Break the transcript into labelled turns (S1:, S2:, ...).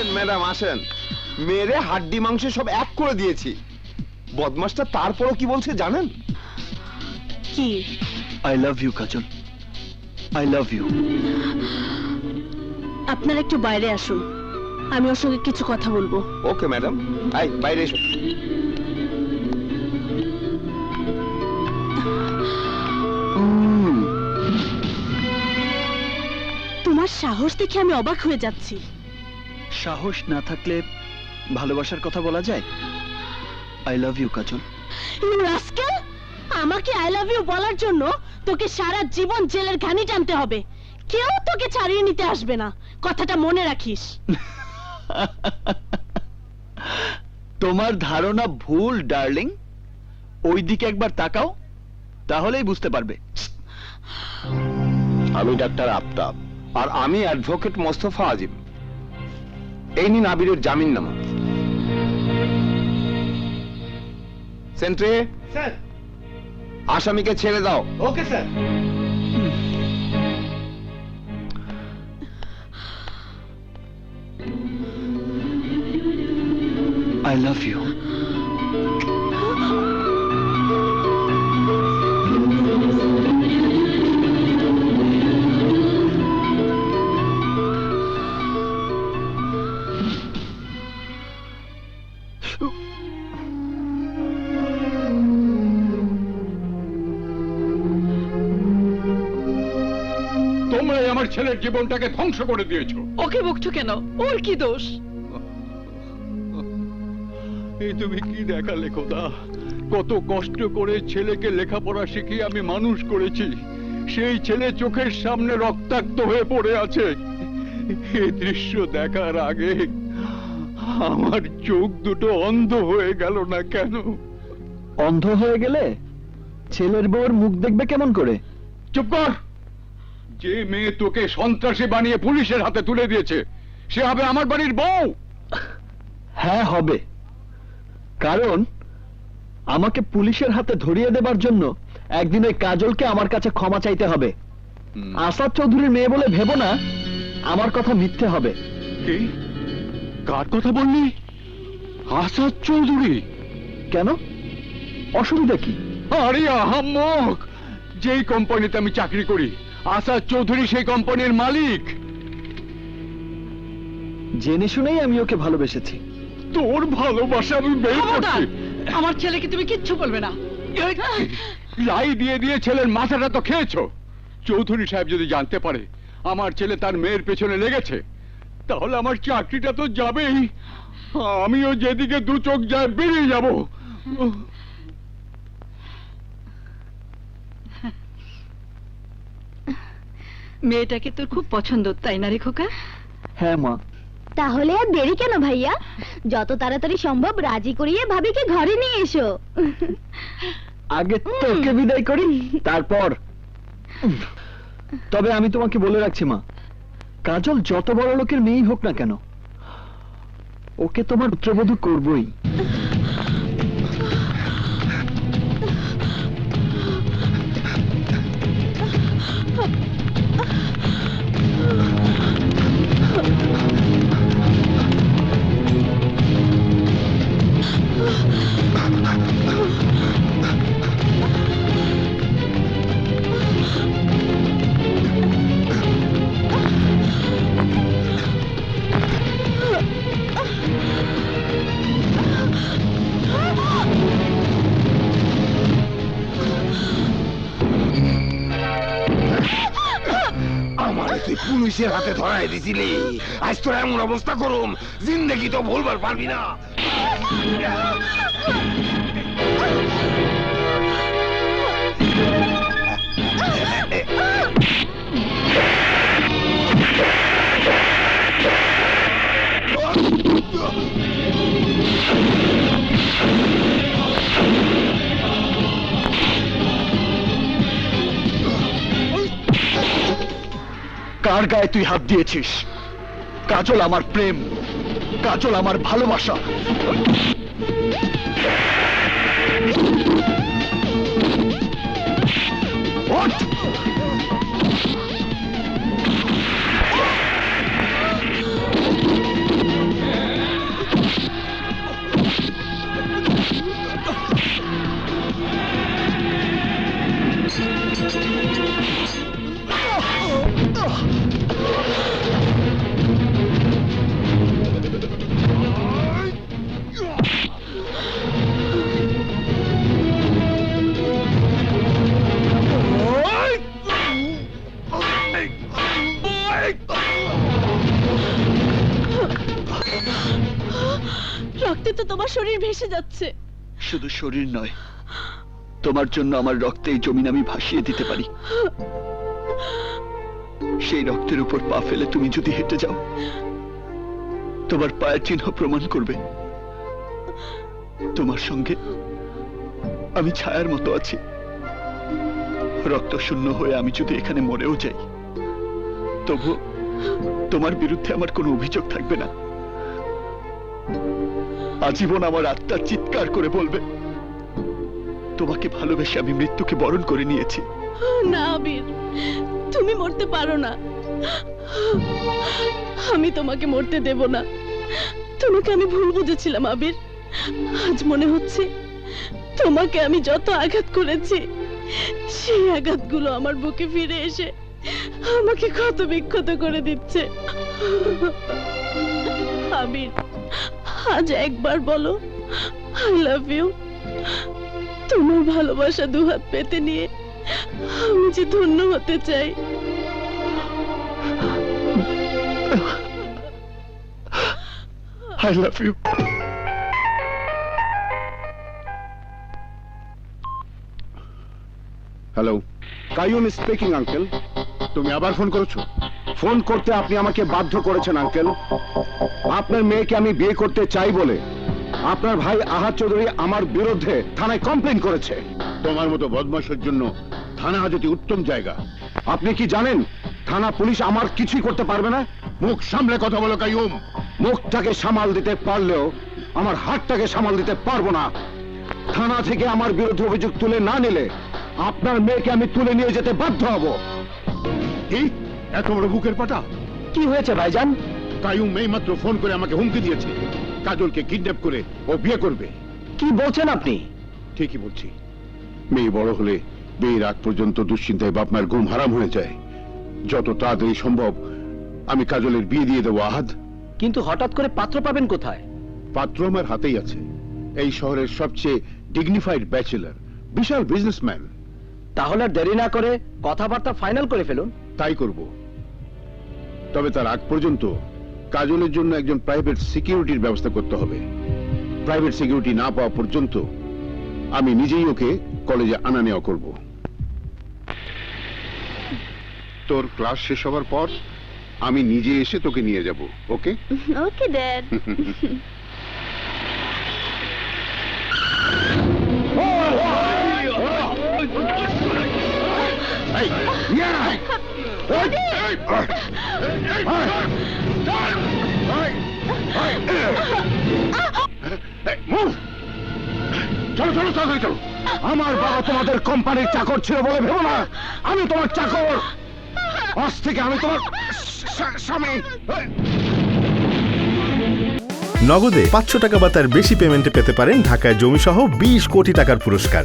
S1: আসেন ম্যাডাম আসেন। মেরে হাড্ডি মাংস সব এক করে দিয়েছি। বদমাসটা তারপরও কি বলছে জানেন?
S2: কি?
S3: I love you Kajal. I love you
S2: আপনারা একটু বাইরে আসুন। আমি ওর সঙ্গে কিছু কথা বলব।
S1: Okay madam. আই বাইরে এসো।
S2: তোমার সাহস দেখে আমি অবাক হয়ে যাচ্ছি।
S3: সাহস না থাকলে ভালোবাসার কথা বলা যায়? I love you Kajal.
S2: You rascal আমাকে আই লাভ ইউ বলার জন্য তোকে সারা জীবন জেলের ঘানি টানতে হবে। কেউ তোকে ছাড়িয়ে নিতে আসবে না। কথাটা মনে রাখিস।
S3: তোমার ধারণা ভুল ডার্লিং। ওই দিকে একবার তাকাও তাহলেই বুঝতে পারবে।
S1: আমি ডাক্তার আফতাব আর আমি অ্যাডভোকেট মোস্তফা আজিম। এই নিন আবিরের জামিন নামা। সেন্ট্রি?
S4: স্যার।
S1: আসামিকে ছেড়ে দাও।
S4: Okay sir.
S3: I love you.
S5: ছেলের জীবনটাকে ধ্বংস করে দিয়েছ।
S6: ওকে বকছো কেন? ওর কি দোষ?
S5: এই তুমি কি দেখালে খোদা? কত কষ্ট করে ছেলেকে লেখাপড়া শিখিয়ে আমি মানুষ করেছি। সেই ছেলে চোখের সামনে রক্তাক্ত হয়ে পড়ে আছে। এই দৃশ্য দেখার আগে আমার চোখ দুটো অন্ধ হয়ে গেল না কেন?
S3: অন্ধ হয়ে গেলে ছেলের বউর মুখ দেখবে কেমন করে?
S5: চুপ কর! যে মেয়ে তোকে সন্ত্রাসী বানিয়ে পুলিশের হাতে তুলে দিয়েছে সে হবে আমার বাড়ির বউ।
S3: হ্যাঁ হবে। কারণ আমাকে পুলিশের হাতে ধরিয়ে দেবার জন্য একদিন ওই কাজলকে আমার কাছে ক্ষমা চাইতে হবে। আসাদ চৌধুরীর মেয়ে বলে ভেবো না আমার কথা মিথ্যে হবে।
S5: কি? কার কথা বললি? আসাদ চৌধুরী।
S3: কেন? অসুবিধা কি?
S5: আরে আহাম্মক! যেই কোম্পানিতে আমি চাকরি করি আসাদ চৌধুরী সেই কোম্পানির মালিক।
S3: জেনে শুনেই আমি ওকে ভালোবেসেছি।
S5: তোর ভালোবাসা আমি বের করছি।
S6: আমার ছেলেকে তুমি কিচ্ছু বলবে না।
S5: লাই দিয়ে দিয়ে ছেলের মাথাটা তো খেয়েছো। চৌধুরী সাহেব যদি জানতে পারে আমার ছেলে তার মেয়ের পেছনে লেগেছে তাহলে আমার চাকরিটা তো যাবেই। আমিও যেদিকে দু চোখ যায় বেরিয়ে যাব।
S6: মেয়েটাকে তোর খুব পছন্দ তাই না রে খোকা?
S3: হ্যাঁ মা।
S7: তাহলে আর দেরি কেন ভাইয়া? যত তাড়াতাড়ি সম্ভব রাজি করিয়ে ভাবিকে ঘরে নিয়ে এসো।
S3: আগে তোকে বিদায় করি তারপর। তবে আমি তোমাকে বলে রাখছি মা কাজল যত বড় লোকের মেয়েই হোক না কেন ওকে তোমার পুত্রবধূ করবই।
S1: Ах, ах, ах. তুই পুলিশের হাতে ধরাই দিছিলি। আজ তোর এমন অবস্থা করুম, জিন্দগি তো ভুলবার পারবি না।
S3: কার গায়ে তুই হাত দিয়েছিস? কাজল আমার প্রেম কাজল আমার ভালোবাসা।
S2: রক্তে তো তোমার শরীর ভেসে যাচ্ছে।
S8: শুধু শরীর নয়, তোমার জন্য আমার রক্তে জমিন আমি ভাসিয়ে দিতে পারি। সেই রক্তের উপর পা ফেলে তুমি যদি হেঁটে যাও, তোমার পায়ের চিহ্ন প্রমাণ করবে। তোমার সঙ্গে আমি ছায়ার মতো আছি। রক্ত শূন্য হয়ে আমি যদি এখানে মরেও যাই তবু তোমার বিরুদ্ধে আমার কোনো অভিযোগ থাকবে না। আজীবন আমার আত্মা চিৎকার করে বলবে, তোমাকে ভালোবেসে আমি মৃত্যুকে বরণ করে নিয়েছি।
S2: না আবির তুমি মরতে পারো না। আমি তোমাকে মরতে দেব না। তোমাকে আমি ভুল বুঝেছিলাম, আবির। আজ মনে হচ্ছে তোমাকে আমি যত আঘাত করেছি, সেই আঘাতগুলো আমার বুকে ফিরে এসে আমাকে ক্ষত বিক্ষত করে দিচ্ছে। আবির আজ একবার বলো আই লাভ ইউ তোমার ভালোবাসা দুহাত পেতে নিয়ে আমি যে ধন্য হতে চাই।
S8: I love you
S1: hello Kaiyum speaking uncle তুমি আবার ফোন করেছ? ফোন করতে আপনি আমাকে বাধ্য করেছেন আঙ্কেল। আপনার মেয়েকে আমি বিয়ে করতে চাই বলে আপনার ভাই আহাদ চৌধুরী আমার বিরুদ্ধে থানায় কমপ্লেন করেছে। তোমার মতো বদমাশের জন্য থানা যদি উত্তম জায়গা। আপনি কি জানেন থানা পুলিশ আমার কিছুই করতে পারবে না? মুখ সামলে কথা বলো কাইয়ুম। মুখটাকে সামাল দিতে পারলেও আমার হাতটাকে সামাল দিতে পারব না। থানা থেকে আমার বিরুদ্ধে অভিযোগ তুলে না নিলে আপনার মেয়েকে আমি তুলে নিয়ে যেতে বাধ্য হব। কি? এত বড় বুকের পাটা?
S8: কি হয়েছে ভাইজান?
S1: কায়ুম এই মাত্র ফোন করে আমাকে হুমকি দিয়েছে। কাজলকে কিডন্যাপ করে ও বিয়ে করবে।
S8: কি বলছেন আপনি?
S1: ঠিকই বলছি। মেয়ে বড় হলে বিয়ের আগ পর্যন্ত দুশ্চিন্তায় বাপ মায়ের ঘুম হারাম হয়ে যায়। যত তাড়াতাড়ি সম্ভব আমি কাজলের বিয়ে দিয়ে দেবো আহাদ।
S8: কিন্তু হঠাৎ করে পাত্র পাবেন কোথায়?
S1: পাত্র আমার হাতেই আছে। এই শহরের সবচেয়ে ডিগনিফাইড ব্যাচেলার বিশাল বিজনেসম্যান
S8: তাহলে দেরি না করে কথাবার্তা ফাইনাল করে ফেলুন।
S1: তাই করব। তবে তার আগ পর্যন্ত কাজলের জন্য একজন প্রাইভেট সিকিউরিটির ব্যবস্থা করতে হবে। প্রাইভেট সিকিউরিটি না পাওয়া পর্যন্ত আমি নিজেই ওকে কলেজে আনা নেওয়া করব। তোর ক্লাস শেষ হওয়ার পর আমি নিজে এসে তোকে নিয়ে যাব ওকে
S7: ওকে ড্যাড
S1: চলো চলো চলো আমার বাবা তোমাদের কোম্পানির চাকর ছিল বলে ভেবো না আমি তোমার চাকর আজ থেকে আমি তোমার স্বামী
S4: নগদে পাঁচশো টাকা বা তার বেশি পেমেন্টে পেতে পারেন ঢাকায় জমিসহ বিশ কোটি টাকার পুরস্কার।